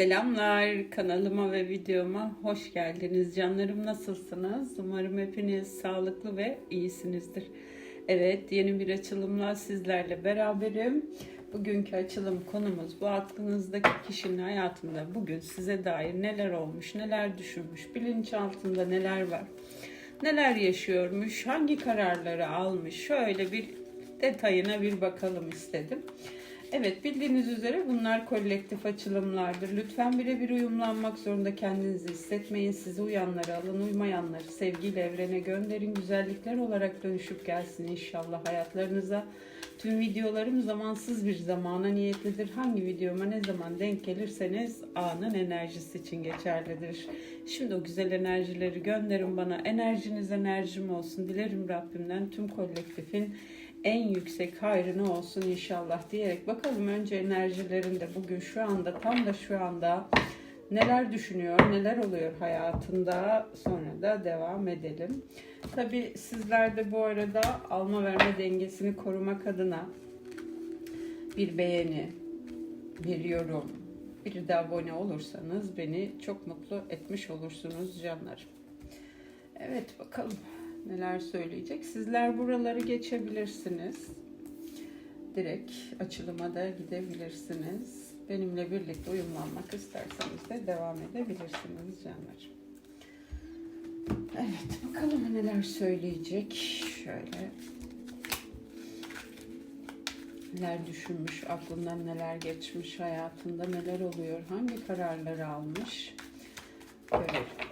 Selamlar kanalıma ve videoma hoş geldiniz. Canlarım nasılsınız? Umarım hepiniz sağlıklı ve iyisinizdir. Evet yeni bir açılımla sizlerle beraberim. Bugünkü açılım konumuz bu aklınızdaki kişinin hayatında bugün size dair neler olmuş, neler düşünmüş, bilinçaltında neler var, neler yaşıyormuş, hangi kararları almış şöyle bir detayına bir bakalım istedim. Evet bildiğiniz üzere bunlar kolektif açılımlardır. Lütfen birebir uyumlanmak zorunda kendinizi hissetmeyin. Sizi uyanları alın, uymayanları sevgiyle evrene gönderin. Güzellikler olarak dönüşüp gelsin inşallah hayatlarınıza. Tüm videolarım zamansız bir zamana niyetlidir. Hangi videoma ne zaman denk gelirseniz anın enerjisi için geçerlidir. Şimdi o güzel enerjileri gönderin bana. Enerjiniz enerjim olsun. Dilerim Rabbimden tüm kolektifin en yüksek hayrını olsun inşallah diyerek bakalım önce enerjilerinde bugün şu anda tam da şu anda neler düşünüyor, neler oluyor hayatında sonra da devam edelim. Tabi sizler de bu arada alma verme dengesini korumak adına bir beğeni, bir yorum, bir de abone olursanız beni çok mutlu etmiş olursunuz canlarım. Evet bakalım neler söyleyecek. Sizler buraları geçebilirsiniz. Direkt açılıma da gidebilirsiniz. Benimle birlikte uyumlanmak isterseniz de devam edebilirsiniz canlar. Evet bakalım neler söyleyecek. Şöyle neler düşünmüş, aklından neler geçmiş, hayatında neler oluyor, hangi kararları almış. Görelim.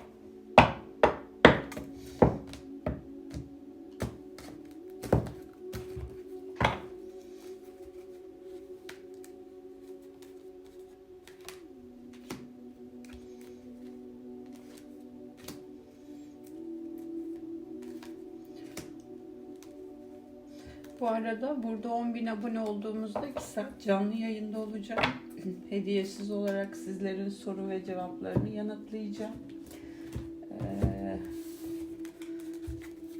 Bu arada burada 10.000 abone olduğumuzda iki saat canlı yayında olacağım. Hediyesiz olarak sizlerin soru ve cevaplarını yanıtlayacağım. Ee,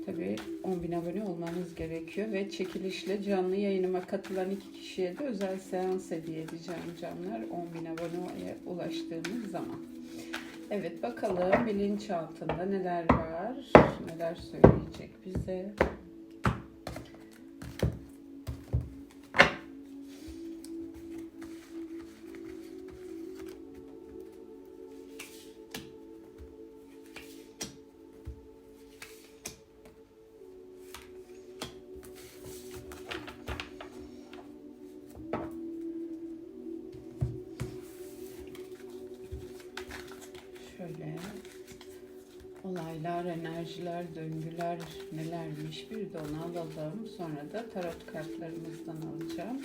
tabii 10.000 abone olmanız gerekiyor ve çekilişle canlı yayınıma katılan iki kişiye de özel seans hediye edeceğim canlar. 10.000 aboneye ulaştığımız zaman. Evet bakalım bilinçaltında neler var, neler söyleyecek bize. Olaylar, enerjiler, döngüler nelermiş bir de onu alalım. Sonra da tarot kartlarımızdan alacağım.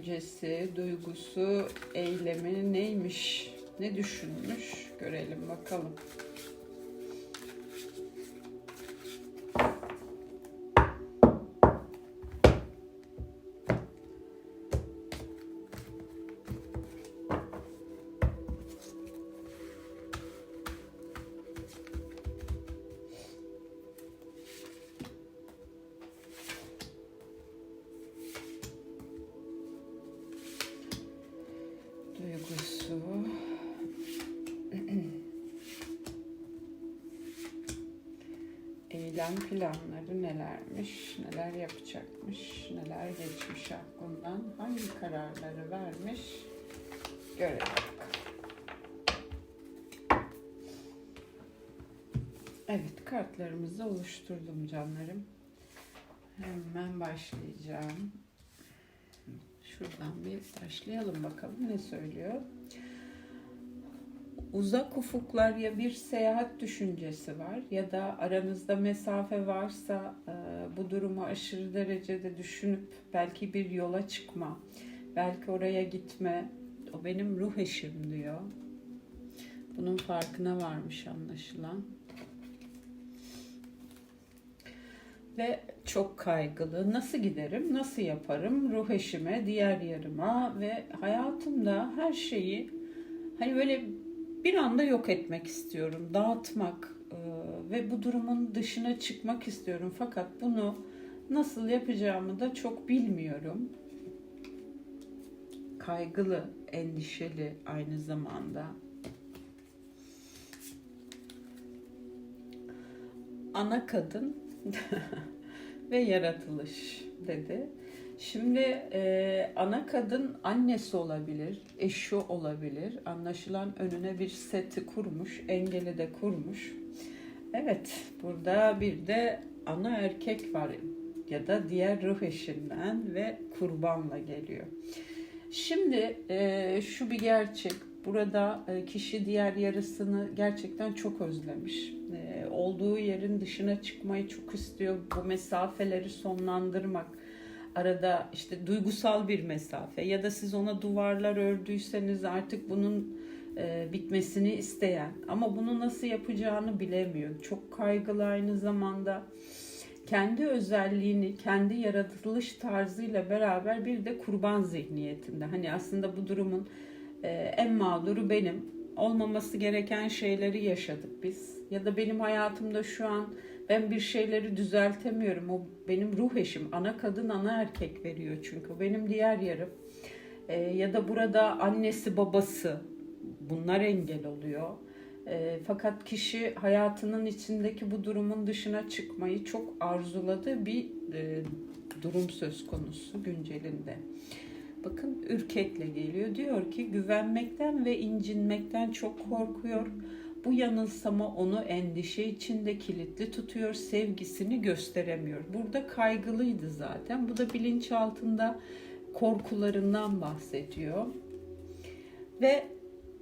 Düşüncesi, duygusu, eylemi neymiş? Ne düşünmüş? Görelim bakalım. Eylem planları nelermiş, neler yapacakmış, neler geçmiş aklından, hangi kararları vermiş görelim. Evet, kartlarımızı oluşturdum canlarım. Hemen başlayacağım. Şuradan bir başlayalım bakalım ne söylüyor. Uzak ufuklar ya bir seyahat düşüncesi var ya da aranızda mesafe varsa e, bu durumu aşırı derecede düşünüp belki bir yola çıkma, belki oraya gitme, o benim ruh eşim diyor. Bunun farkına varmış anlaşılan. Ve çok kaygılı. Nasıl giderim, nasıl yaparım ruh eşime, diğer yarıma ve hayatımda her şeyi hani böyle bir anda yok etmek istiyorum, dağıtmak e, ve bu durumun dışına çıkmak istiyorum. Fakat bunu nasıl yapacağımı da çok bilmiyorum. Kaygılı, endişeli aynı zamanda. Ana kadın ve yaratılış dedi. Şimdi e, ana kadın annesi olabilir, eşi olabilir. Anlaşılan önüne bir seti kurmuş, engeli de kurmuş. Evet, burada bir de ana erkek var ya da diğer ruh eşinden ve kurbanla geliyor. Şimdi e, şu bir gerçek. Burada e, kişi diğer yarısını gerçekten çok özlemiş. E, olduğu yerin dışına çıkmayı çok istiyor. Bu mesafeleri sonlandırmak. Arada işte duygusal bir mesafe ya da siz ona duvarlar ördüyseniz artık bunun e, bitmesini isteyen ama bunu nasıl yapacağını bilemiyor. Çok kaygılı aynı zamanda kendi özelliğini, kendi yaratılış tarzıyla beraber bir de kurban zihniyetinde. Hani aslında bu durumun e, en mağduru benim. Olmaması gereken şeyleri yaşadık biz. Ya da benim hayatımda şu an ben bir şeyleri düzeltemiyorum. O benim ruh eşim. Ana kadın, ana erkek veriyor çünkü. Benim diğer yarım. E, ya da burada annesi, babası bunlar engel oluyor. E, fakat kişi hayatının içindeki bu durumun dışına çıkmayı çok arzuladığı bir e, durum söz konusu güncelinde. Bakın ürkekle geliyor. Diyor ki güvenmekten ve incinmekten çok korkuyor. Bu yanılsama onu endişe içinde kilitli tutuyor, sevgisini gösteremiyor. Burada kaygılıydı zaten. Bu da bilinç altında korkularından bahsediyor. Ve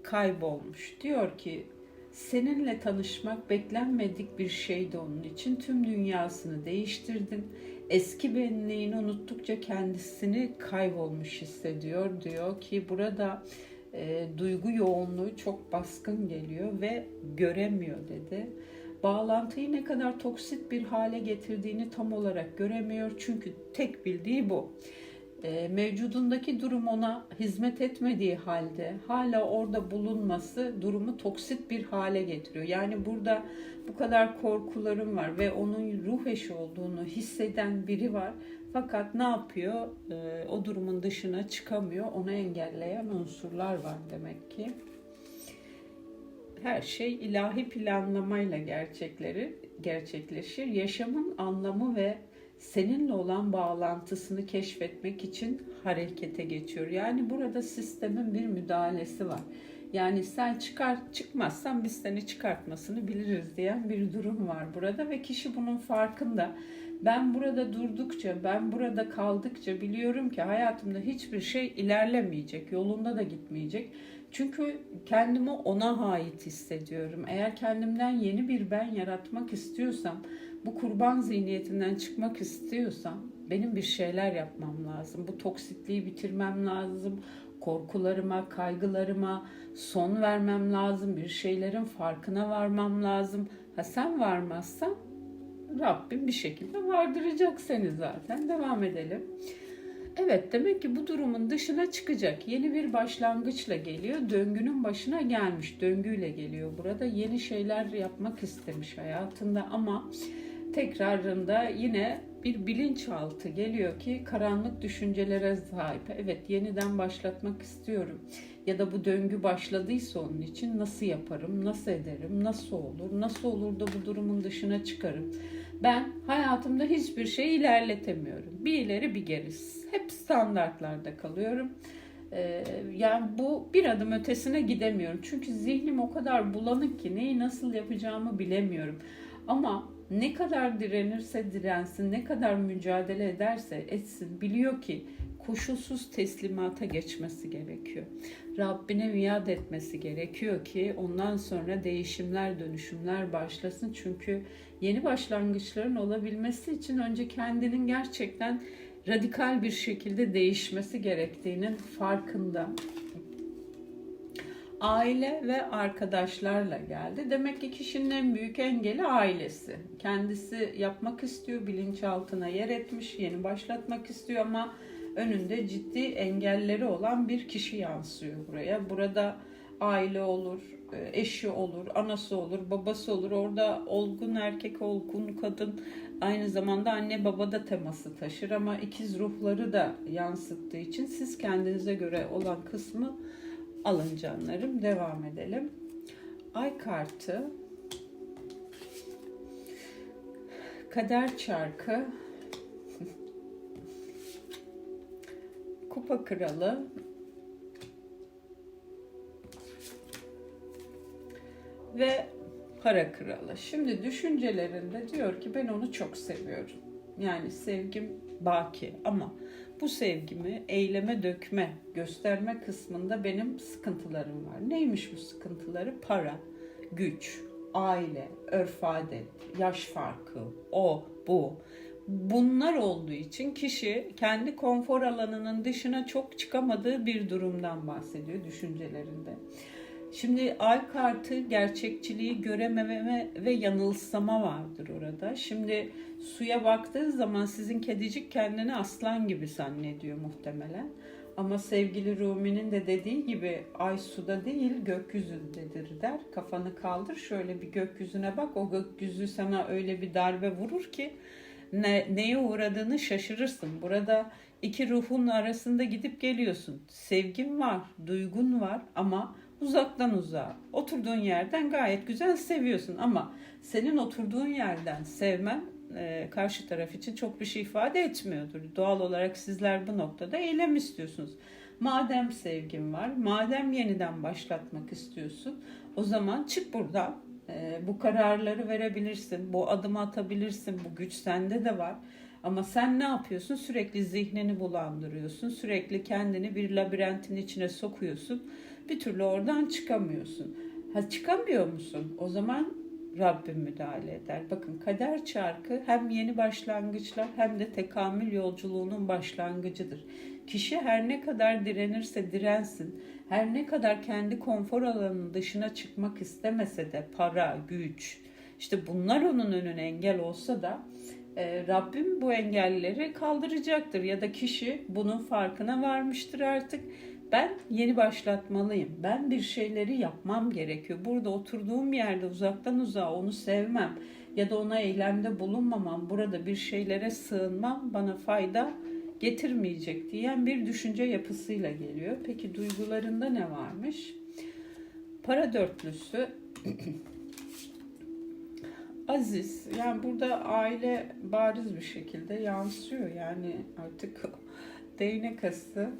kaybolmuş. Diyor ki seninle tanışmak beklenmedik bir şeydi onun için. Tüm dünyasını değiştirdin. Eski benliğini unuttukça kendisini kaybolmuş hissediyor diyor ki burada e, duygu yoğunluğu çok baskın geliyor ve göremiyor dedi. Bağlantıyı ne kadar toksit bir hale getirdiğini tam olarak göremiyor çünkü tek bildiği bu e, mevcudundaki durum ona hizmet etmediği halde hala orada bulunması durumu toksit bir hale getiriyor. Yani burada bu kadar korkularım var ve onun ruh eşi olduğunu hisseden biri var. Fakat ne yapıyor? E, o durumun dışına çıkamıyor. Onu engelleyen unsurlar var demek ki. Her şey ilahi planlamayla gerçekleri gerçekleşir. Yaşamın anlamı ve seninle olan bağlantısını keşfetmek için harekete geçiyor. Yani burada sistemin bir müdahalesi var. Yani sen çıkar çıkmazsan biz seni çıkartmasını biliriz diyen bir durum var burada ve kişi bunun farkında. Ben burada durdukça, ben burada kaldıkça biliyorum ki hayatımda hiçbir şey ilerlemeyecek, yolunda da gitmeyecek. Çünkü kendimi ona ait hissediyorum. Eğer kendimden yeni bir ben yaratmak istiyorsam, bu kurban zihniyetinden çıkmak istiyorsam benim bir şeyler yapmam lazım. Bu toksitliği bitirmem lazım. Korkularıma, kaygılarıma son vermem lazım. Bir şeylerin farkına varmam lazım. Ha sen varmazsan Rabbim bir şekilde vardıracak seni zaten. Devam edelim. Evet demek ki bu durumun dışına çıkacak. Yeni bir başlangıçla geliyor. Döngünün başına gelmiş. Döngüyle geliyor. Burada yeni şeyler yapmak istemiş hayatında ama tekrarında yine bir bilinçaltı geliyor ki karanlık düşüncelere sahip. Evet yeniden başlatmak istiyorum. Ya da bu döngü başladıysa onun için nasıl yaparım, nasıl ederim, nasıl olur, nasıl olur da bu durumun dışına çıkarım. Ben hayatımda hiçbir şey ilerletemiyorum. Bir ileri bir geri. Hep standartlarda kalıyorum. Ee, yani bu bir adım ötesine gidemiyorum. Çünkü zihnim o kadar bulanık ki neyi nasıl yapacağımı bilemiyorum. Ama ne kadar direnirse dirensin, ne kadar mücadele ederse etsin biliyor ki koşulsuz teslimata geçmesi gerekiyor. Rabbine niyat etmesi gerekiyor ki ondan sonra değişimler, dönüşümler başlasın. Çünkü yeni başlangıçların olabilmesi için önce kendinin gerçekten radikal bir şekilde değişmesi gerektiğinin farkında. Aile ve arkadaşlarla geldi. Demek ki kişinin en büyük engeli ailesi. Kendisi yapmak istiyor, bilinçaltına yer etmiş, yeni başlatmak istiyor ama önünde ciddi engelleri olan bir kişi yansıyor buraya. Burada aile olur, eşi olur, anası olur, babası olur. Orada olgun erkek, olgun kadın aynı zamanda anne baba da teması taşır ama ikiz ruhları da yansıttığı için siz kendinize göre olan kısmı alın canlarım. Devam edelim. Ay kartı, kader çarkı, kupa kralı, ve para kralı. Şimdi düşüncelerinde diyor ki ben onu çok seviyorum. Yani sevgim baki ama bu sevgimi eyleme dökme, gösterme kısmında benim sıkıntılarım var. Neymiş bu sıkıntıları? Para, güç, aile, örf adet, yaş farkı, o, bu. Bunlar olduğu için kişi kendi konfor alanının dışına çok çıkamadığı bir durumdan bahsediyor düşüncelerinde. Şimdi ay kartı gerçekçiliği görememe ve yanılsama vardır orada. Şimdi suya baktığı zaman sizin kedicik kendini aslan gibi zannediyor muhtemelen. Ama sevgili Rumi'nin de dediği gibi ay suda değil gökyüzündedir der. Kafanı kaldır şöyle bir gökyüzüne bak. O gökyüzü sana öyle bir darbe vurur ki ne, neye uğradığını şaşırırsın. Burada iki ruhun arasında gidip geliyorsun. Sevgin var, duygun var ama uzaktan uzağa. Oturduğun yerden gayet güzel seviyorsun ama senin oturduğun yerden sevmen e, karşı taraf için çok bir şey ifade etmiyordur. Doğal olarak sizler bu noktada eylem istiyorsunuz. Madem sevgin var, madem yeniden başlatmak istiyorsun, o zaman çık buradan. E, bu kararları verebilirsin, bu adımı atabilirsin, bu güç sende de var. Ama sen ne yapıyorsun? Sürekli zihnini bulandırıyorsun, sürekli kendini bir labirentin içine sokuyorsun bir türlü oradan çıkamıyorsun. Ha çıkamıyor musun? O zaman Rabbim müdahale eder. Bakın kader çarkı hem yeni başlangıçlar hem de tekamül yolculuğunun başlangıcıdır. Kişi her ne kadar direnirse dirensin, her ne kadar kendi konfor alanının dışına çıkmak istemese de para, güç, işte bunlar onun önüne engel olsa da e, Rabbim bu engelleri kaldıracaktır ya da kişi bunun farkına varmıştır artık ben yeni başlatmalıyım. Ben bir şeyleri yapmam gerekiyor. Burada oturduğum yerde uzaktan uzağa onu sevmem ya da ona eylemde bulunmamam, burada bir şeylere sığınmam bana fayda getirmeyecek diyen bir düşünce yapısıyla geliyor. Peki duygularında ne varmış? Para dörtlüsü Aziz yani burada aile bariz bir şekilde yansıyor yani artık değnek ası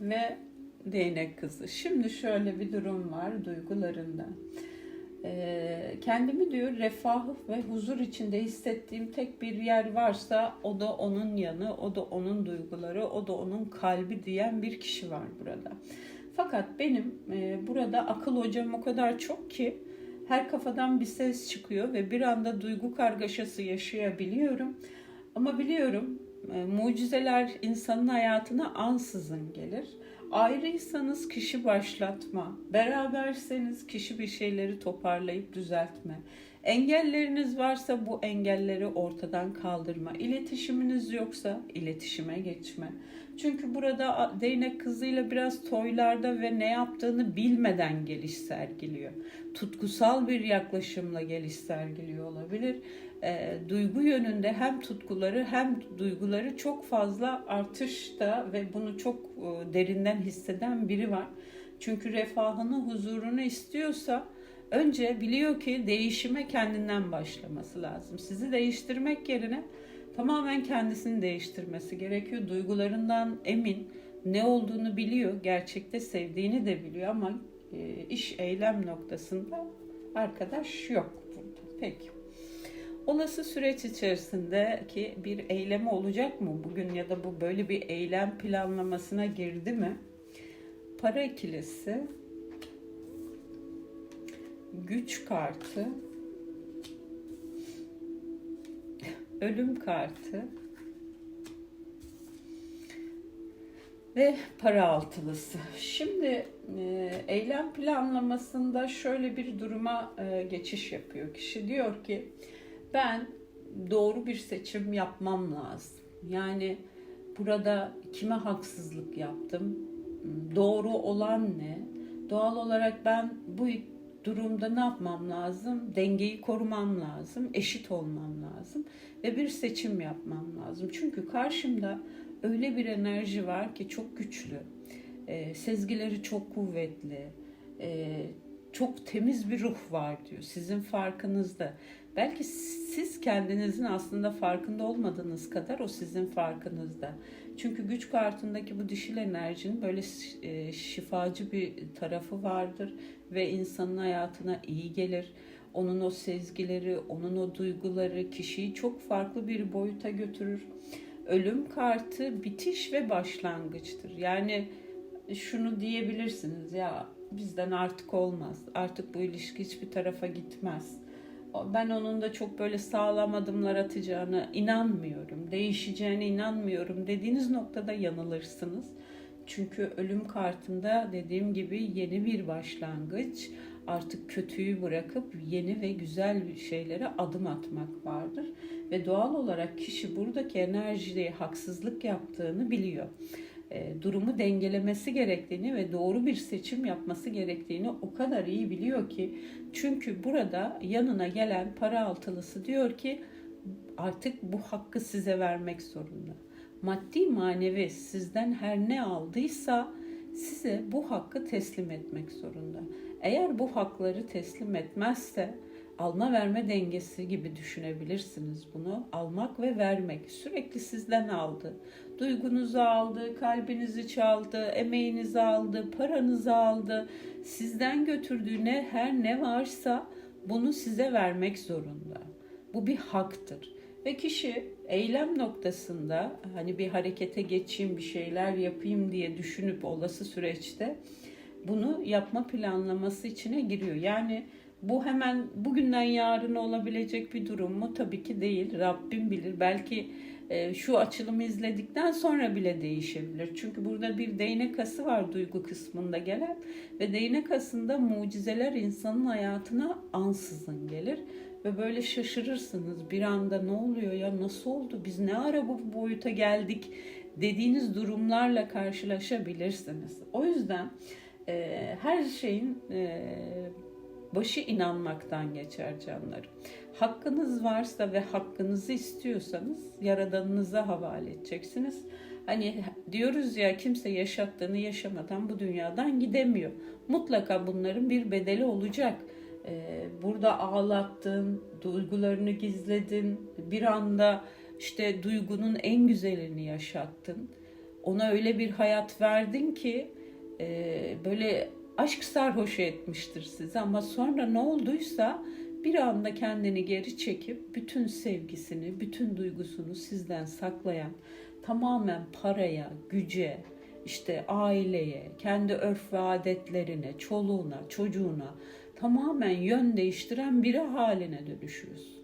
ve değnek kızı. Şimdi şöyle bir durum var duygularında. Ee, kendimi diyor refah ve huzur içinde hissettiğim tek bir yer varsa o da onun yanı, o da onun duyguları, o da onun kalbi diyen bir kişi var burada. Fakat benim e, burada akıl hocam o kadar çok ki her kafadan bir ses çıkıyor ve bir anda duygu kargaşası yaşayabiliyorum. Ama biliyorum mucizeler insanın hayatına ansızın gelir. Ayrıysanız kişi başlatma, beraberseniz kişi bir şeyleri toparlayıp düzeltme. Engelleriniz varsa bu engelleri ortadan kaldırma. İletişiminiz yoksa iletişime geçme. Çünkü burada değnek kızıyla biraz toylarda ve ne yaptığını bilmeden geliş sergiliyor. Tutkusal bir yaklaşımla geliş sergiliyor olabilir e, duygu yönünde hem tutkuları hem duyguları çok fazla artışta ve bunu çok e, derinden hisseden biri var. Çünkü refahını, huzurunu istiyorsa önce biliyor ki değişime kendinden başlaması lazım. Sizi değiştirmek yerine tamamen kendisini değiştirmesi gerekiyor. Duygularından emin, ne olduğunu biliyor, gerçekte sevdiğini de biliyor ama e, iş eylem noktasında arkadaş yok burada. Peki olası süreç içerisinde ki bir eylemi olacak mı bugün ya da bu böyle bir eylem planlamasına girdi mi? Para ikilisi, güç kartı, ölüm kartı ve para altılısı. Şimdi e, eylem planlamasında şöyle bir duruma e, geçiş yapıyor. Kişi diyor ki ben doğru bir seçim yapmam lazım. Yani burada kime haksızlık yaptım? Doğru olan ne? Doğal olarak ben bu durumda ne yapmam lazım? Dengeyi korumam lazım, eşit olmam lazım ve bir seçim yapmam lazım. Çünkü karşımda öyle bir enerji var ki çok güçlü, e, sezgileri çok kuvvetli, e, çok temiz bir ruh var diyor. Sizin farkınızda. Belki siz kendinizin aslında farkında olmadığınız kadar o sizin farkınızda. Çünkü güç kartındaki bu dişil enerjinin böyle e, şifacı bir tarafı vardır ve insanın hayatına iyi gelir. Onun o sezgileri, onun o duyguları kişiyi çok farklı bir boyuta götürür. Ölüm kartı bitiş ve başlangıçtır. Yani şunu diyebilirsiniz ya bizden artık olmaz. Artık bu ilişki hiçbir tarafa gitmez. Ben onun da çok böyle sağlam adımlar atacağını inanmıyorum. Değişeceğine inanmıyorum dediğiniz noktada yanılırsınız. Çünkü ölüm kartında dediğim gibi yeni bir başlangıç, artık kötüyü bırakıp yeni ve güzel şeylere adım atmak vardır. Ve doğal olarak kişi buradaki enerjiye haksızlık yaptığını biliyor. E, durumu dengelemesi gerektiğini ve doğru bir seçim yapması gerektiğini o kadar iyi biliyor ki çünkü burada yanına gelen para altılısı diyor ki artık bu hakkı size vermek zorunda. Maddi manevi sizden her ne aldıysa size bu hakkı teslim etmek zorunda. Eğer bu hakları teslim etmezse alma verme dengesi gibi düşünebilirsiniz bunu. Almak ve vermek sürekli sizden aldı. Duygunuzu aldı, kalbinizi çaldı, emeğinizi aldı, paranızı aldı. Sizden götürdüğüne her ne varsa bunu size vermek zorunda. Bu bir haktır. Ve kişi eylem noktasında hani bir harekete geçeyim, bir şeyler yapayım diye düşünüp olası süreçte bunu yapma planlaması içine giriyor. Yani bu hemen bugünden yarına olabilecek bir durum mu? Tabii ki değil. Rabbim bilir. Belki e, şu açılımı izledikten sonra bile değişebilir. Çünkü burada bir değnek ası var duygu kısmında gelen ve değnek asında mucizeler insanın hayatına ansızın gelir ve böyle şaşırırsınız. Bir anda ne oluyor ya nasıl oldu biz ne ara bu boyuta geldik dediğiniz durumlarla karşılaşabilirsiniz. O yüzden e, her şeyin e, başı inanmaktan geçer canlarım. Hakkınız varsa ve hakkınızı istiyorsanız yaradanınıza havale edeceksiniz. Hani diyoruz ya kimse yaşattığını yaşamadan bu dünyadan gidemiyor. Mutlaka bunların bir bedeli olacak. Ee, burada ağlattın, duygularını gizledin, bir anda işte duygunun en güzelini yaşattın. Ona öyle bir hayat verdin ki e, böyle aşk sarhoşu etmiştir sizi ama sonra ne olduysa bir anda kendini geri çekip bütün sevgisini, bütün duygusunu sizden saklayan, tamamen paraya, güce, işte aileye, kendi örf ve adetlerine, çoluğuna, çocuğuna tamamen yön değiştiren biri haline dönüşüyorsun.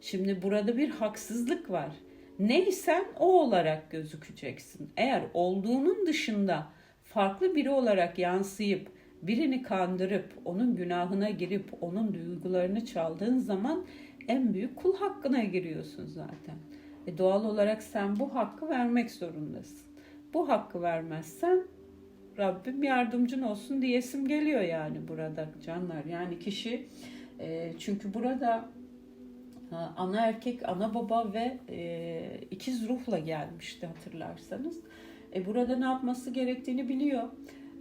Şimdi burada bir haksızlık var. Neysen o olarak gözükeceksin. Eğer olduğunun dışında farklı biri olarak yansıyıp birini kandırıp onun günahına girip onun duygularını çaldığın zaman en büyük kul hakkına giriyorsun zaten. E doğal olarak sen bu hakkı vermek zorundasın. Bu hakkı vermezsen Rabbim yardımcın olsun diyesim geliyor yani burada canlar. Yani kişi e, çünkü burada ana erkek, ana baba ve e, ikiz ruhla gelmişti hatırlarsanız. E, burada ne yapması gerektiğini biliyor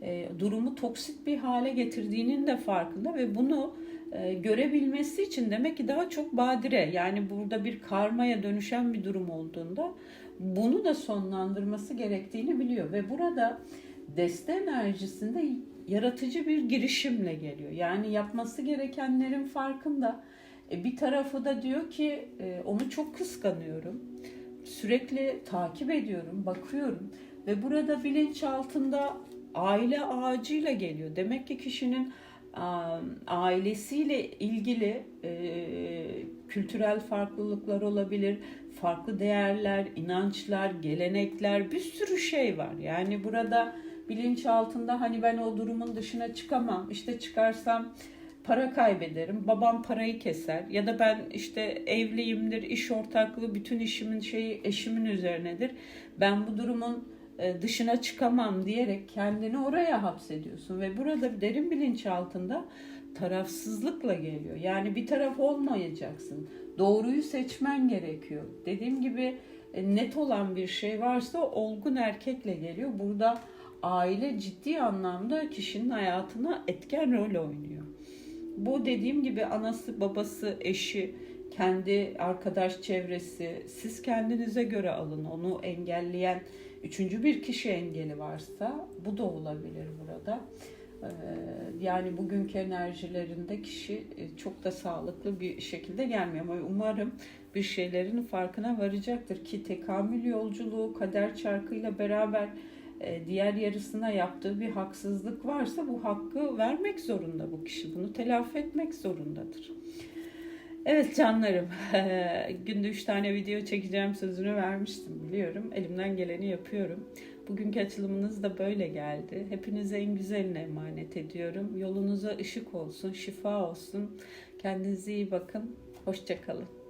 e, durumu toksit bir hale getirdiğinin de farkında ve bunu e, görebilmesi için demek ki daha çok badire yani burada bir karmaya dönüşen bir durum olduğunda bunu da sonlandırması gerektiğini biliyor ve burada deste enerjisinde yaratıcı bir girişimle geliyor. Yani yapması gerekenlerin farkında. E, bir tarafı da diyor ki onu çok kıskanıyorum. Sürekli takip ediyorum, bakıyorum ve burada bilinç altında aile ağacıyla geliyor. Demek ki kişinin ailesiyle ilgili kültürel farklılıklar olabilir, farklı değerler, inançlar, gelenekler bir sürü şey var. Yani burada bilinç altında hani ben o durumun dışına çıkamam. İşte çıkarsam para kaybederim. Babam parayı keser ya da ben işte evliyimdir, iş ortaklığı bütün işimin şeyi eşimin üzerinedir. Ben bu durumun dışına çıkamam diyerek kendini oraya hapsediyorsun ve burada derin bilinç altında tarafsızlıkla geliyor. Yani bir taraf olmayacaksın. Doğruyu seçmen gerekiyor. Dediğim gibi e, net olan bir şey varsa olgun erkekle geliyor. Burada aile ciddi anlamda kişinin hayatına etken rol oynuyor. Bu dediğim gibi anası, babası, eşi, kendi arkadaş çevresi, siz kendinize göre alın. Onu engelleyen üçüncü bir kişi engeli varsa bu da olabilir burada. Ee, Yani bugünkü enerjilerinde kişi e, çok da sağlıklı bir şekilde gelmiyor ama umarım bir şeylerin farkına varacaktır ki tekamül yolculuğu kader çarkıyla beraber e, diğer yarısına yaptığı bir haksızlık varsa bu hakkı vermek zorunda bu kişi. Bunu telafi etmek zorundadır. Evet canlarım, günde 3 tane video çekeceğim sözünü vermiştim biliyorum. Elimden geleni yapıyorum. Bugünkü açılımınız da böyle geldi. Hepinize en güzeline emanet ediyorum. Yolunuza ışık olsun, şifa olsun. Kendinize iyi bakın. Hoşçakalın.